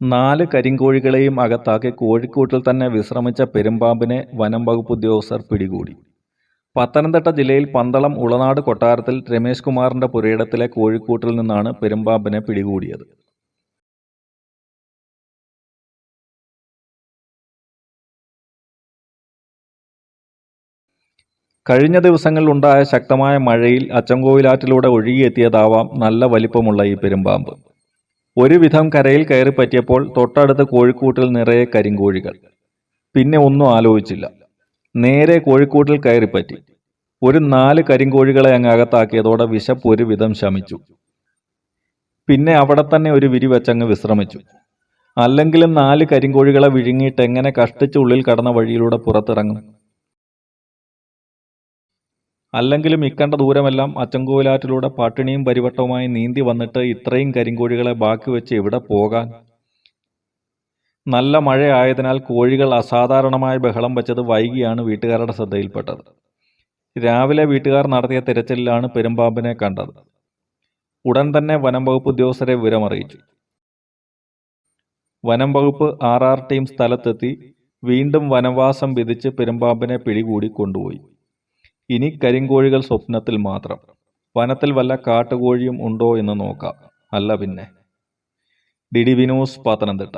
നാല് കരിങ്കോഴികളെയും അകത്താക്കി കോഴിക്കൂട്ടിൽ തന്നെ വിശ്രമിച്ച പെരുമ്പാമ്പിനെ വനം വകുപ്പ് ഉദ്യോഗസ്ഥർ പിടികൂടി. പത്തനംതിട്ട ജില്ലയിൽ പന്തളം ഉളനാട് കൊട്ടാരത്തിൽ രമേശ് കുമാറിന്റെ പുരയിടത്തിലെ കോഴിക്കൂട്ടിൽ നിന്നാണ് പെരുമ്പാമ്പിനെ പിടികൂടിയത്. കഴിഞ്ഞ ദിവസങ്ങളിലുണ്ടായ ശക്തമായ മഴയിൽ അച്ചൻകോവിലാറ്റിലൂടെ ഒഴുകിയെത്തിയതാവാം നല്ല വലിപ്പമുള്ള ഈ പെരുമ്പാമ്പ്. ഒരുവിധം കരയിൽ കയറി പറ്റിയപ്പോൾ തൊട്ടടുത്ത് കോഴിക്കൂട്ടിൽ നിറയെ കരിങ്കോഴികൾ. പിന്നെ ഒന്നും ആലോചിച്ചില്ല. നേരെ കോഴിക്കൂട്ടിൽ കയറിപ്പറ്റി. ഒരു നാല് കരിങ്കോഴികളെ അങ്ങ് അകത്താക്കിയതോടെ വിശപ്പ് ഒരുവിധം ശമിച്ചു. പിന്നെ അവിടെ തന്നെ ഒരു വിരി വെച്ചങ്ങ് വിശ്രമിച്ചു. അല്ലെങ്കിലും നാല് കരിങ്കോഴികളെ വിഴുങ്ങിയിട്ട് എങ്ങനെ കഷ്ടിച്ച് ഉള്ളിൽ കടന്ന വഴിയിലൂടെ പുറത്തിറങ്ങും? അല്ലെങ്കിലും ഇക്കണ്ട ദൂരമെല്ലാം അച്ചങ്കോലാറ്റിലൂടെ പട്ടിണിയും പരിവട്ടവുമായി നീന്തി വന്നിട്ട് ഇത്രയും കരിങ്കോഴികളെ ബാക്കി വെച്ച് എവിടെ പോകാൻ? നല്ല മഴയായതിനാൽ കോഴികൾ അസാധാരണമായ ബഹളം വെച്ചത് വൈകിയാണ് വീട്ടുകാരുടെ ശ്രദ്ധയിൽപ്പെട്ടത്. രാവിലെ വീട്ടുകാർ നടത്തിയ തിരച്ചിലാണ് പെരുമ്പാമ്പിനെ കണ്ടത്. ഉടൻ തന്നെ വനം വകുപ്പ് ഉദ്യോഗസ്ഥരെ വിവരമറിയിച്ചു. വനം വകുപ്പ് ആർ ആർ ടീം സ്ഥലത്തെത്തി വീണ്ടും വനവാസം വിധിച്ച് പെരുമ്പാമ്പിനെ പിടികൂടി കൊണ്ടുപോയി. ഇനി കരിങ്കോഴികൾ സ്വപ്നത്തിൽ മാത്രം. വനത്തിൽ വല്ല കാട്ടുകോഴിയും ഉണ്ടോ എന്ന് നോക്കാം. അല്ല പിന്നെ. ഡിഡി വിനോസ് പത്തനംതിട്ട.